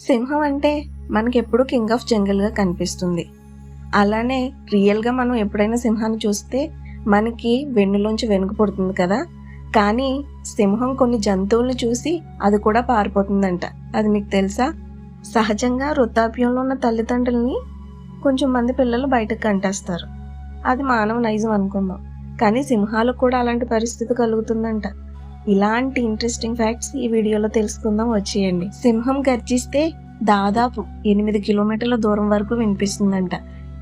సింహం అంటే మనకెప్పుడు king of జంగిల్గా కనిపిస్తుంది. అలానే రియల్గా మనం ఎప్పుడైనా సింహాన్ని చూస్తే మనకి వెన్నులోంచి వెనుక పుడుతుంది కదా. కానీ సింహం కొన్ని జంతువుల్ని చూసి అది కూడా పారిపోతుందంట. అది మీకు తెలుసా? సహజంగా వృద్ధాప్యంలో ఉన్న తల్లిదండ్రుల్ని కొంచెం మంది పిల్లలు బయటకు కంటేస్తారు. అది మానవ నైజం అనుకుందాం. కానీ సింహాలకు కూడా అలాంటి పరిస్థితి కలుగుతుందంట. ఇలాంటి ఇంట్రెస్టింగ్ ఫ్యాక్ట్స్ ఈ వీడియోలో తెలుసుకుందాం. వచ్చేయండి. సింహం గర్జిస్తే దాదాపు ఎనిమిది కిలోమీటర్ల దూరం వరకు వినిపిస్తుందంట.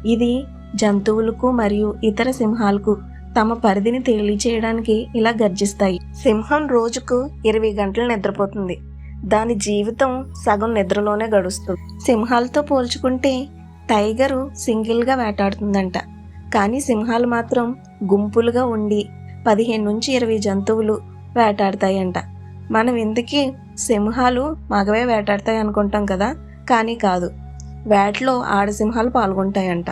ఇది జంతువులకు మరియు ఇతర సింహాలకు తమ పరిధిని తెలియచేయడానికి ఇలా గర్జిస్తాయి. సింహం రోజుకు ఇరవై గంటలు నిద్రపోతుంది. దాని జీవితం సగం నిద్రలోనే గడుస్తుంది. సింహాలతో పోల్చుకుంటే టైగరు సింగిల్గా వేటాడుతుందంట. కానీ సింహాలు మాత్రం గుంపులుగా ఉండి పదిహేను నుంచి ఇరవై జంతువులు వేటాడతాయంట. మనం ఇంతకీ సింహాలు మగవే వేటాడతాయి అనుకుంటాం కదా? కానీ కాదు. వేటలో ఆడసింహాలు పాల్గొంటాయంట.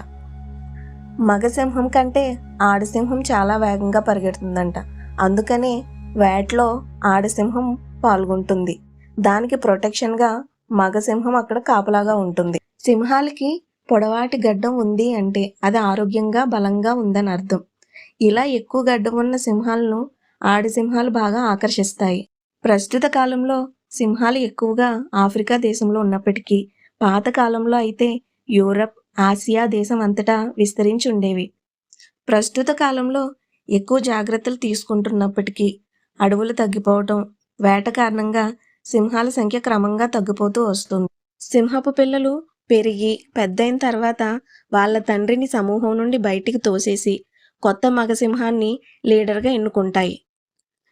మగ సింహం కంటే ఆడసింహం చాలా వేగంగా పరిగెడుతుందంట. అందుకనే వేటలో ఆడసింహం పాల్గొంటుంది. దానికి ప్రొటెక్షన్గా మగసింహం అక్కడ కాపలాగా ఉంటుంది. సింహాలకి పొడవాటి గడ్డం ఉంది అంటే అది ఆరోగ్యంగా బలంగా ఉందని అర్థం. ఇలా ఎక్కువ గడ్డం ఉన్న సింహాలను ఆడసింహాలు బాగా ఆకర్షిస్తాయి. ప్రస్తుత కాలంలో సింహాలు ఎక్కువగా ఆఫ్రికా దేశంలో ఉన్నప్పటికీ పాత కాలంలో అయితే యూరప్ ఆసియా దేశం అంతటా విస్తరించి ఉండేవి. ప్రస్తుత కాలంలో ఎక్కువ జాగ్రత్తలు తీసుకుంటున్నప్పటికీ అడవులు తగ్గిపోవటం వేట కారణంగా సింహాల సంఖ్య క్రమంగా తగ్గిపోతూ వస్తుంది. సింహపు పిల్లలు పెరిగి పెద్దయిన తర్వాత వాళ్ళ తండ్రిని సమూహం నుండి బయటికి తోసేసి కొత్త మగ సింహాన్ని లీడర్గా ఎన్నుకుంటాయి.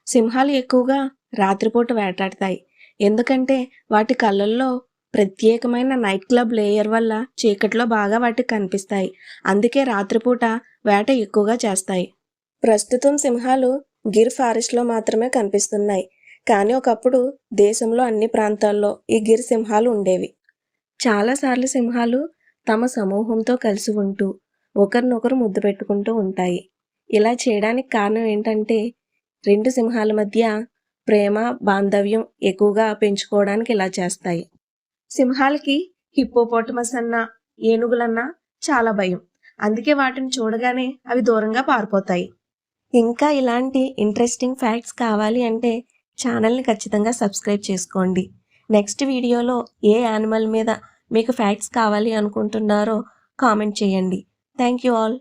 సింహాలు ఎక్కువగా రాత్రిపూట వేటాడతాయి. ఎందుకంటే వాటి కళ్ళల్లో ప్రత్యేకమైన నైట్ క్లబ్ లేయర్ వల్ల చీకట్లో బాగా వాటికి కనిపిస్తాయి. అందుకే రాత్రిపూట వేట ఎక్కువగా చేస్తాయి. ప్రస్తుతం సింహాలు గిర్ ఫారెస్ట్లో మాత్రమే కనిపిస్తున్నాయి. కానీ ఒకప్పుడు దేశంలో అన్ని ప్రాంతాల్లో ఈ గిర్ సింహాలు ఉండేవి. చాలాసార్లు సింహాలు తమ సమూహంతో కలిసి ఉంటూ ఒకరినొకరు ముద్దు పెట్టుకుంటూ ఉంటాయి. ఇలా చేయడానికి కారణం ఏంటంటే రెండు సింహాల మధ్య ప్రేమ బాంధవ్యం ఎక్కువగా పెంచుకోవడానికి ఇలా చేస్తాయి. సింహాలకి హిప్పోపోటమస్ అన్న ఏనుగులన్నా చాలా భయం. అందుకే వాటిని చూడగానే అవి దూరంగా పారిపోతాయి. ఇంకా ఇలాంటి ఇంట్రెస్టింగ్ ఫ్యాక్ట్స్ కావాలి అంటే ఛానల్ని ఖచ్చితంగా సబ్స్క్రైబ్ చేసుకోండి. నెక్స్ట్ వీడియోలో ఏ యానిమల్ మీద మీకు ఫ్యాక్ట్స్ కావాలి అనుకుంటున్నారో కామెంట్ చేయండి. Thank you all.